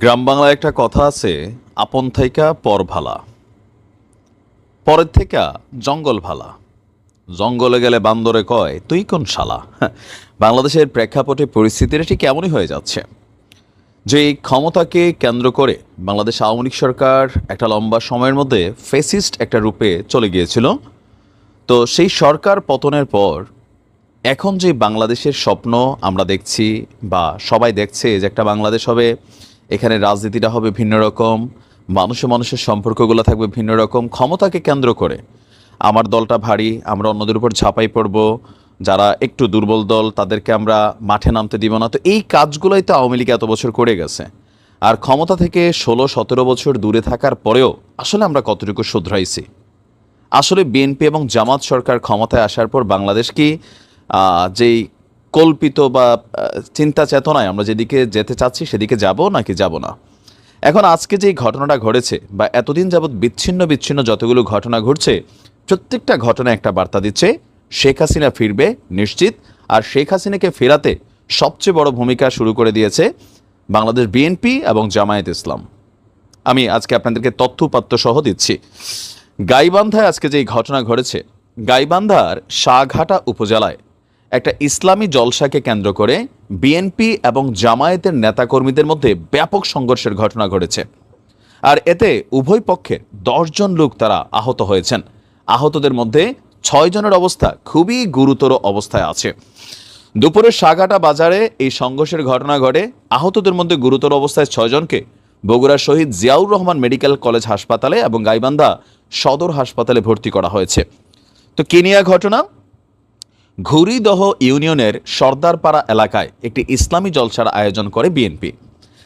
গ্রাম বাংলায় একটা কথা আছে, আপন থাইকা পর ভালা। পরের থেকে জঙ্গল ভালা। জঙ্গলে গেলে বান্দরে কয়, তুই কোন শালা? বাংলাদেশের প্রেক্ষাপটে পরিস্থিতিটা ঠিক এমনই হয়ে যাচ্ছে। যে এই ক্ষমতাকে কেন্দ্র করে বাংলাদেশ আওয়ামী লীগ সরকার একটা লম্বা সময়ের মধ্যে ফেসিস্ট একটা রূপে চলে গিয়েছিল, তো সেই সরকার পতনের পর এখন যে বাংলাদেশের স্বপ্ন আমরা দেখছি বা সবাই দেখছে যে একটা বাংলাদেশ হবে এখানে রাজনীতিটা হবে ভিন্ন রকম, মানুষে মানুষের সম্পর্কগুলো থাকবে ভিন্ন রকম, ক্ষমতাকে কেন্দ্র করে। আমার দলটা ভারী, আমরা অন্যদের উপর ঝাঁপাই পড়ব, যারা একটু দুর্বল দল, তাদেরকে আমরা মাঠে নামতে দিব না। তো এই কাজগুলোই তো আওয়ামী লীগ এত বছর করে গেছে। আর ক্ষমতা থেকে ষোলো, সতেরো বছর দূরে থাকার পরেও আসলে আমরা কতটুকু শুধরাইছি? আসলে বিএনপি এবং জামাত সরকার ক্ষমতায় আসার পর বাংলাদেশ কি যেই কল্পিত বা চিন্তা চেতনায় আমরা যেদিকে যেতে চাচ্ছি সেদিকে যাব নাকি যাব না? এখন আজকে যে ঘটনাটা ঘটেছে বা এতদিন যাবৎ বিচ্ছিন্ন বিচ্ছিন্ন যতগুলো ঘটনা ঘটছে, প্রত্যেকটা ঘটনা একটা বার্তা দিচ্ছে, শেখ হাসিনা ফিরবে নিশ্চিত, আর শেখ হাসিনাকে ফেরাতে সবচেয়ে বড় ভূমিকা শুরু করে দিয়েছে বাংলাদেশ বিএনপি এবং জামায়াত ইসলাম। আমি আজকে আপনাদেরকে তথ্যপাত্য সহ দিচ্ছি। গাইবান্ধায় আজকে যে ঘটনা ঘটেছে, গাইবান্ধার শাহঘাটা উপজেলায় একটা ইসলামী জলসাকে কেন্দ্র করে বিএনপি এবং জামায়াতের নেতাকর্মীদের মধ্যে ব্যাপক সংঘর্ষের ঘটনা ঘটেছে। আর এতে উভয় পক্ষের দশজন লোক তারা আহত হয়েছেন। আহতদের মধ্যে ছয় জনের অবস্থা খুবই গুরুতর অবস্থায় আছে। দুপুরে সাগাটা বাজারে এই সংঘর্ষের ঘটনা ঘটে। আহতদের মধ্যে গুরুতর অবস্থায় ছয়জনকে বগুড়া শহীদ জিয়াউর রহমান মেডিকেল কলেজ হাসপাতালে এবং গাইবান্ধা সদর হাসপাতালে ভর্তি করা হয়েছে। তো কেনিয়া ঘটনা? ঘুরিদহ ইউনিয়নের সর্দারপাড়া এলাকায় একটি ইসলামী জলসার আয়োজন করে বিএনপি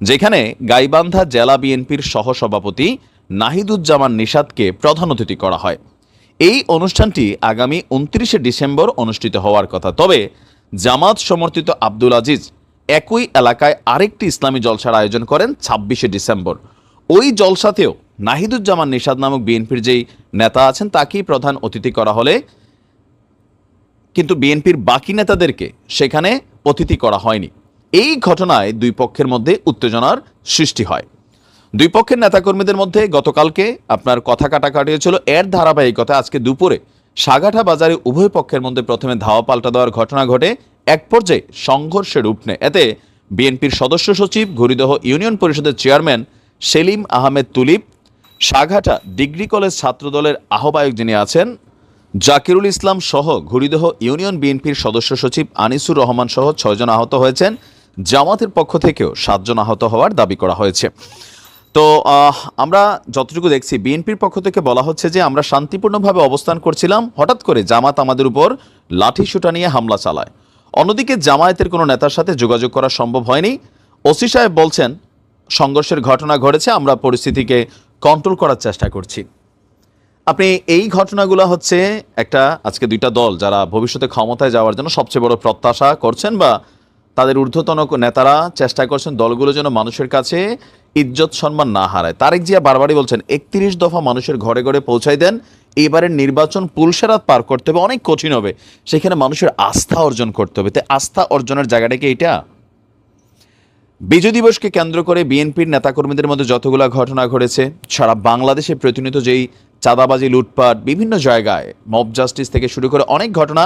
যেখানে গাইবান্ধা জেলা বিএনপির সহসভাপতি নাহিদুজ্জামান নিষাদকে প্রধান অতিথি করা হয়। এই অনুষ্ঠানটি আগামী উনত্রিশে ডিসেম্বর অনুষ্ঠিত হওয়ার কথা। তবে জামাত সমর্থিত আব্দুল আজিজ একই এলাকায় আরেকটি ইসলামী জলসার আয়োজন করেন ছাব্বিশে ডিসেম্বর। ওই জলসাতেও নাহিদুজ্জামান নিষাদ নামক বিএনপির যেই নেতা আছেন, তাকেই প্রধান অতিথি করা হলে কিন্তু বিএনপির বাকি নেতাদেরকে সেখানে অতিথি করা হয়নি। এই ঘটনায় দুই পক্ষের মধ্যে উত্তেজনার সৃষ্টি হয়। দুই পক্ষের নেতাকর্মীদের মধ্যে গতকালকে আপনার কথা কাটাকাটি হয়েছিল। এর ধারাবাহিকতা আজকে দুপুরে সাগাঠা বাজারে উভয় পক্ষের মধ্যে প্রথমে ধাওয়া পাল্টা দেওয়ার ঘটনা ঘটে। এক পর্যায়ে সংঘর্ষের রূপ নেয়। এতে বিএনপির সদস্য সচিব ঘুরিদহ ইউনিয়ন পরিষদের chairman Selim Ahmed Tulip Saghata degree college ছাত্রদলের আহ্বায়ক যিনি আছেন জাকিরুল ইসলাম সহ ঘুরিদহ ইউনিয়ন বিএনপির সদস্য সচিব আনিসুর রহমান সহ ছয়জন আহত হয়েছেন। জামাতের পক্ষ থেকেও সাতজন আহত হওয়ার দাবি করা হয়েছে। তো আমরা যতটুকু দেখছি, বিএনপির পক্ষ থেকে বলা হচ্ছে যে আমরা শান্তিপূর্ণভাবে অবস্থান করছিলাম, হঠাৎ করে জামাত আমাদের উপর লাঠি সুটা নিয়ে হামলা চালায়। অন্যদিকে জামায়াতের কোনো নেতার সাথে যোগাযোগ করা সম্ভব হয়নি। ওসি সাহেব বলছেন, সংঘর্ষের ঘটনা ঘটেছে, আমরা পরিস্থিতিকে কন্ট্রোল করার চেষ্টা করছি। আপনি এই ঘটনাগুলো হচ্ছে একটা, আজকে দুইটা দল যারা ভবিষ্যতে ক্ষমতায় যাওয়ার জন্য সবচেয়ে বড় প্রত্যাশা করছেন বা তাদের ঊর্ধ্বতন নেতারা চেষ্টা করছেন দলগুলো যেন মানুষের কাছে ইজ্জত সম্মান না হারায়। তারেক জিয়া বারবারই বলছেন, একত্রিশ দফা মানুষের ঘরে ঘরে পৌঁছাই দেন, এবারের নির্বাচন পুলসেরাত পার করতে হবে, অনেক কঠিন হবে। সেখানে মানুষের আস্থা অর্জন করতে হবে। তাই আস্থা অর্জনের জায়গাটা কি এটা বিজয় দিবসকে কেন্দ্র করে বিএনপির নেতাকর্মীদের মধ্যে যতগুলো ঘটনা ঘটেছে, সারা বাংলাদেশে প্রতিনিয়ত যেই চাঁদাবাজি, লুটপাট বিভিন্ন জায়গায় মব জাস্টিস থেকে শুরু করে অনেক ঘটনা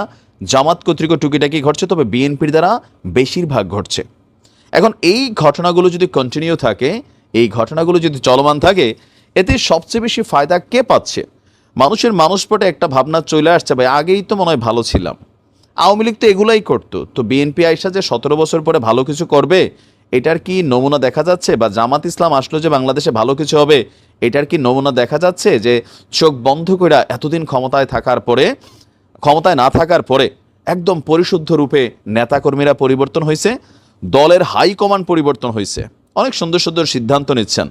জামাত কর্তৃক টুকিটাকি ঘটছে, তবে বিএনপির দ্বারা বেশিরভাগ ঘটছে। এখন এই ঘটনাগুলো যদি কন্টিনিউ থাকে, এই ঘটনাগুলো যদি চলমান থাকে, এতে সবচেয়ে বেশি ফায়দা কে পাচ্ছে? মানুষের মানুষপটে একটা ভাবনা চলে আসছে, ভাই, আগেই তো মনে হয় ভালো ছিলাম। আওয়ামী লীগ তো এগুলাই করতো। তো বিএনপি আইসা যে সতেরো বছর পরে ভালো কিছু করবে, এটার কি নমুনা দেখা যাচ্ছে? বা জামাত ইসলাম আসলো যে বাংলাদেশে ভালো কিছু হবে এটার কি নমুনা দেখা যাচ্ছে যে চোখ বন্ধ করে এতদিন ক্ষমতায় থাকার পরে, ক্ষমতায় না থাকার পরে একদম পরিশুদ্ধ রূপে নেতাকর্মীরা পরিবর্তন হয়েছে দলের হাই কমান্ড পরিবর্তন হয়েছে অনেক সুন্দর সুন্দর সিদ্ধান্ত নিচ্ছেন।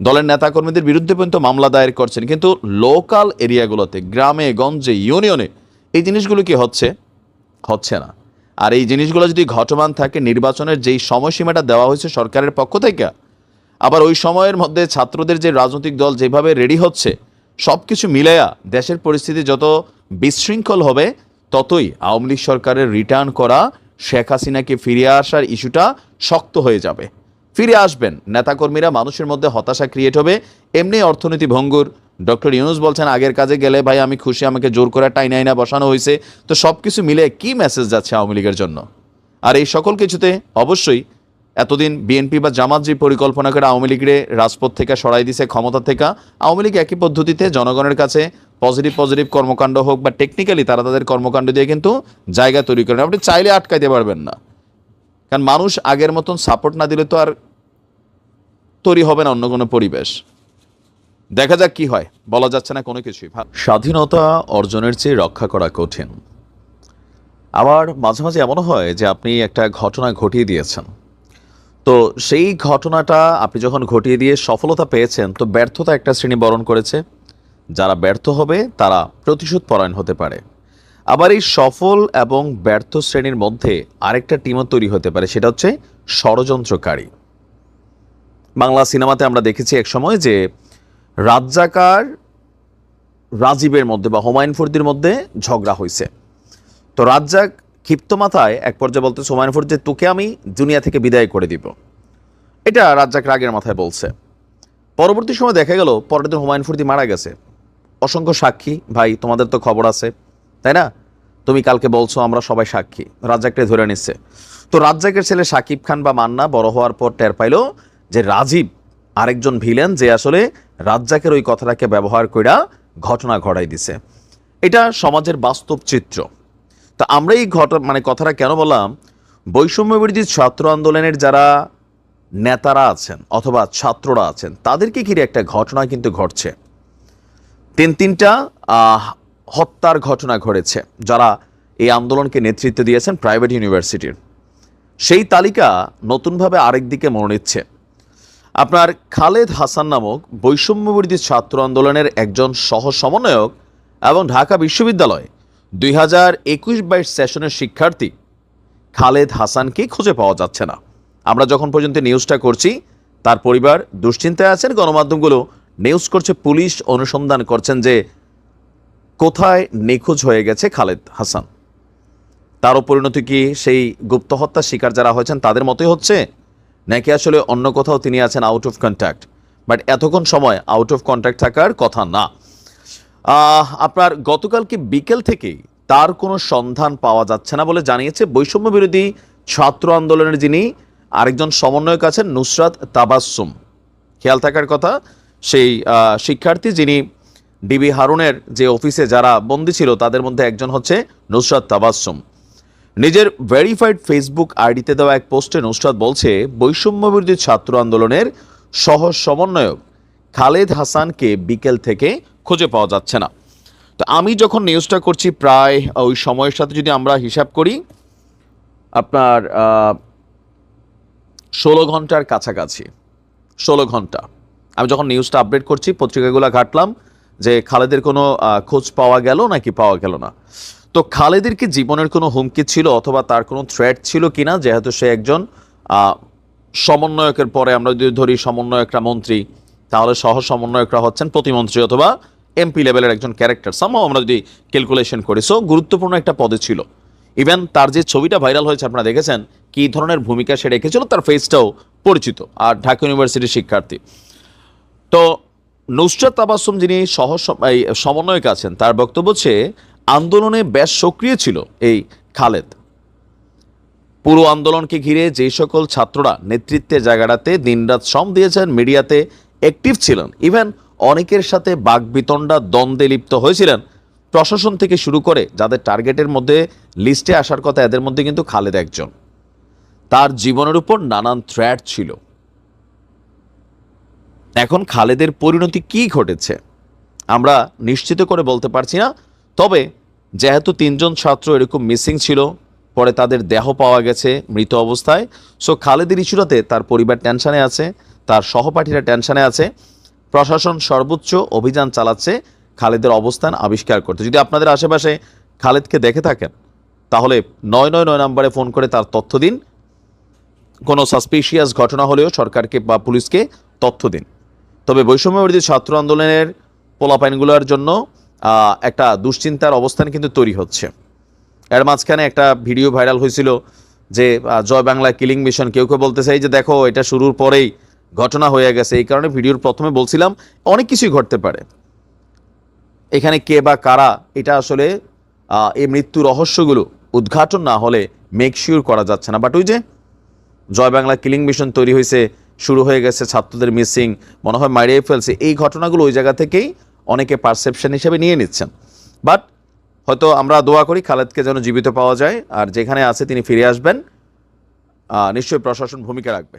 দলের নেতাকর্মীদের বিরুদ্ধে পর্যন্ত মামলা দায়ের করছেন, কিন্তু লোকাল এরিয়াগুলোতে, গ্রামে, গঞ্জে, ইউনিয়নে এই জিনিসগুলো কি হচ্ছে? হচ্ছে না। আর এই জিনিসগুলো যদি ঘটমান থাকে, নির্বাচনের যেই সময়সীমাটা দেওয়া হয়েছে সরকারের পক্ষ থেকে আবার ওই সময়ের মধ্যে ছাত্রদের যে রাজনৈতিক দল যেভাবে রেডি হচ্ছে সব কিছু মিলাইয়া দেশের পরিস্থিতি যত বিশৃঙ্খল হবে, ততই আওয়ামী লীগ সরকারের রিটার্ন করা শেখ হাসিনাকে ফিরে আসার ইস্যুটা শক্ত হয়ে যাবে। ফিরে আসবেন, নেতাকর্মীরা মানুষের মধ্যে হতাশা ক্রিয়েট হবে। এমনি অর্থনীতি ভঙ্গুর। ডক্টর ইউনুস বলছেন, আগের কাজে গেলে ভাই আমি খুশি, আমাকে জোর করে টাইনা আইনা বসানো হয়েছে তো সব কিছু মিলে কি মেসেজ যাচ্ছে আওয়ামী লীগের জন্য? আর এই সকল কিছুতে অবশ্যই এতদিন বিএনপি বা জামাত যে পরিকল্পনা করে আওয়ামী লীগের রাজপথ থেকে সরাই দিছে, ক্ষমতা থেকে, আওয়ামী লীগ একই পদ্ধতিতে জনগণের কাছে পজিটিভ পজিটিভ কর্মকাণ্ড হোক বা টেকনিক্যালি তারা তাদের কর্মকাণ্ড দিয়ে কিন্তু জায়গা তৈরি করেন আপনি চাইলে আটকাইতে পারবেন না। কারণ মানুষ আগের মতন সাপোর্ট না দিলে তো আর তৈরি হবে না অন্য কোনো পরিবেশ। দেখা যাক কি হয়। বলা যাচ্ছে না কোনো কিছুই। স্বাধীনতা অর্জনের চেয়ে রক্ষা করা কঠিন। আবার মাঝে মাঝে এমনও হয় যে আপনি একটা ঘটনা ঘটিয়ে দিয়েছেন। তো সেই ঘটনাটা আপনি যখন ঘটিয়ে দিয়ে সফলতা পেয়েছেন, তো ব্যর্থতা একটা শ্রেণি বরণ করেছে। যারা ব্যর্থ হবে, তারা প্রতিশোধ পরায়ণ হতে পারে। আবার এই সফল এবং ব্যর্থ শ্রেণির মধ্যে আরেকটা টিমও তৈরি হতে পারে, সেটা হচ্ছে ষড়যন্ত্রকারী। বাংলা সিনেমাতে আমরা দেখেছি এক সময় যে রাজ্জাকার রাজীবের মধ্যে বা হুমায়ুন ফরিদির মধ্যে ঝগড়া হয়েছে তো রাজ্জাক ক্ষিপ্ত মাথায় এক পর্যায়ে বলতে হুমায়ুন ফরিদ যে, তোকে আমি দুনিয়া থেকে বিদায় করে দিব। এটা রাজ্জাক রাগের মাথায় বলছে। পরবর্তী সময় দেখা গেল, পরের দিন হুমায়ুন ফরিদি মারা গেছে। অসংখ্য সাক্ষী, ভাই, তোমাদের তো খবর আছে। তাই না? তুমি কালকে বলছো আমরা সবাই সাক্ষী। রাজ্জাককে ধরে নিচ্ছে। তো রাজ্জাকের ছেলে সাকিব খান বা মান্না বড় হওয়ার পর টের পাইলো যে, রাজীব আরেকজন ভিলেন যে আসলে রাজ্জাকের ওই কথাটাকে ব্যবহার কইরা ঘটনা ঘটাই দিছে। এটা সমাজের বাস্তব চিত্র। তা আমরা এই ঘট মানে কথাটা কেন বললাম? বৈষম্য বিরোধী ছাত্র আন্দোলনের যারা নেতারা আছেন অথবা ছাত্ররা আছেন, তাদেরকে ঘিরে একটা ঘটনা কিন্তু ঘটছে। তিন তিনটা হত্যার ঘটনা ঘটেছে যারা এই আন্দোলনকে নেতৃত্ব দিয়েছেন প্রাইভেট ইউনিভার্সিটির। সেই তালিকা নতুনভাবে আরেক দিকে মনে নিচ্ছে। আপনার খালেদ হাসান নামক বৈষম্যবিরোধী ছাত্র আন্দোলনের একজন সহ সমন্বয়ক এবং ঢাকা বিশ্ববিদ্যালয় দুই হাজার একুশ বাইশ সেশনের শিক্ষার্থী খালেদ হাসানকে খুঁজে পাওয়া যাচ্ছে না। আমরা যখন পর্যন্ত নিউজটা করছি, তার পরিবার দুশ্চিন্তায় আছেন। গণমাধ্যমগুলো নিউজ করছে, পুলিশ অনুসন্ধান করছেন যে কোথায় নিখোঁজ হয়ে গেছে খালেদ হাসান। তারও পরিণতি কি সেই গুপ্ত হত্যার শিকার যারা হয়েছেন, তাদের মতোই হচ্ছে? নাকি আসলে অন্য কোথাও তিনি আছেন আউট অফ কন্ট্যাক্ট বাট এতক্ষণ সময় আউট অফ কন্ট্যাক্ট থাকার কথা না। আপনার গতকালকে বিকেল থেকেই তার কোনো সন্ধান পাওয়া যাচ্ছে না বলে জানিয়েছে বৈষম্য বিরোধী ছাত্র আন্দোলনের যিনি আরেকজন সমন্বয়ক আছেন নুসরাত তাবাসসুম খেয়াল থাকার কথা, সেই শিক্ষার্থী যিনি ডিবি হারুনের যে অফিসে যারা বন্দী ছিল, তাদের মধ্যে একজন হচ্ছে নুসরাত তাবাসুম। নিজের ভেরিফাইড ফেসবুক আইডিতে দেওয়া এক পোস্টে নুসরাত বলছে, বৈষম্য বিরোধী ছাত্র আন্দোলনের সহ সমন্বয়ক খালেদ হাসানকে বিকেল থেকে খুঁজে পাওয়া যাচ্ছে না। তো আমি যখন নিউজটা করছি প্রায় ওই সময়ের সাথে যদি আমরা হিসাব করি, আপনার ষোলো ঘণ্টার কাছাকাছি, ষোলো ঘণ্টা। আমি যখন নিউজটা আপডেট করছি, পত্রিকাগুলো ঘাটলাম যে খালেদের কোনো খোঁজ পাওয়া গেল নাকি পাওয়া গেল না। তো খালেদের কি জীবনের কোনো হুমকি ছিল অথবা তার কোনো থ্রেট ছিল কি না যেহেতু সে একজন সমন্বয়কের পরে আমরা যদি ধরি সমন্বয়করা মন্ত্রী, তাহলে সহ সমন্বয়করা হচ্ছেন প্রতিমন্ত্রী অথবা এমপি লেভেলের একজন ক্যারেক্টার সামহাও আমরা যদি ক্যালকুলেশন করি সো গুরুত্বপূর্ণ একটা পদে ছিল। ইভেন তার যে ছবিটা ভাইরাল হয়েছে, আপনারা দেখেছেন, কী ধরনের ভূমিকা সে রেখেছিল, তার ফেসটাও পরিচিত, আর ঢাকা ইউনিভার্সিটির শিক্ষার্থী। তো নুসরাত তাবাসুম যিনি সহ সমন্বয়ক আছেন, তার বক্তব্য হচ্ছে, আন্দোলনে বেশ সক্রিয় ছিল এই খালেদ। পুরো আন্দোলনকে ঘিরে যে সকল ছাত্ররা নেতৃত্বে জায়গাটাতে দিনরাত শ্রম দিয়েছেন, মিডিয়াতে অ্যাক্টিভ ছিলেন। ইভেন অনেকের সাথে বাগবিতণ্ডা দ্বন্দ্বে লিপ্ত হয়েছিলেন। প্রশাসন থেকে শুরু করে যাদের টার্গেটের মধ্যে লিস্টে আসার কথা এদের মধ্যে কিন্তু খালেদ একজন। তার জীবনের উপর নানান থ্রেট ছিল। এখন খালেদের পরিণতি কি ঘটেছে, আমরা নিশ্চিত করে বলতে পারছি না। তবে যেহেতু তিনজন ছাত্র এরকম মিসিং ছিল, পরে তাদের দেহ পাওয়া গেছে মৃত অবস্থায় সো খালেদের ইস্যুটাতে তার পরিবার টেনশানে আছে, তার সহপাঠীরা টেনশানে আছে। প্রশাসন সর্বোচ্চ অভিযান চালাচ্ছে, খালেদের অবস্থান আবিষ্কার করতে। যদি আপনাদের আশেপাশে খালেদকে দেখে থাকেন, তাহলে নয় নয় নয় নম্বরে ফোন করে তার তথ্য দিন। কোনো সাসপিশিয়াস ঘটনা হলেও সরকারকে বা পুলিশকে তথ্য দিন। তবে বৈষম্য বিরোধী ছাত্র আন্দোলনের পোলাপাইনগুলোর জন্য একটা দুশ্চিন্তার অবস্থান কিন্তু তৈরি হচ্ছে। এর মাঝখানে একটা ভিডিও ভাইরাল হয়েছিল যে জয় বাংলা কিলিং মিশন, কেউ কেউ বলতে চাই যে দেখো, এটা শুরুর পরেই ঘটনা হয়ে গেছে। এই কারণে ভিডিওর প্রথমে বলছিলাম, অনেক কিছুই ঘটতে পারে। এখানে কে বা কারা, এটা আসলে এই মৃত্যু রহস্যগুলো উদ্ঘাটন না হলে মেক শিওর করা যাচ্ছে না। বাট ওই যে জয় বাংলা কিলিং মিশন তৈরি হয়েছে, শুরু হয়ে গেছে, ছাত্রদের মিসিং মনে হয় মারিয়ে ফেলছে, এই ঘটনাগুলো ওই জায়গা থেকেই অনেকে পারসেপশন হিসেবে নিয়ে নিচ্ছেন। বাট হয়তো আমরা দোয়া করি খালেদকে যেন জীবিত পাওয়া যায়, আর যেখানে আছে তিনি ফিরে আসবেন। নিশ্চয়ই প্রশাসন ভূমিকা রাখবে।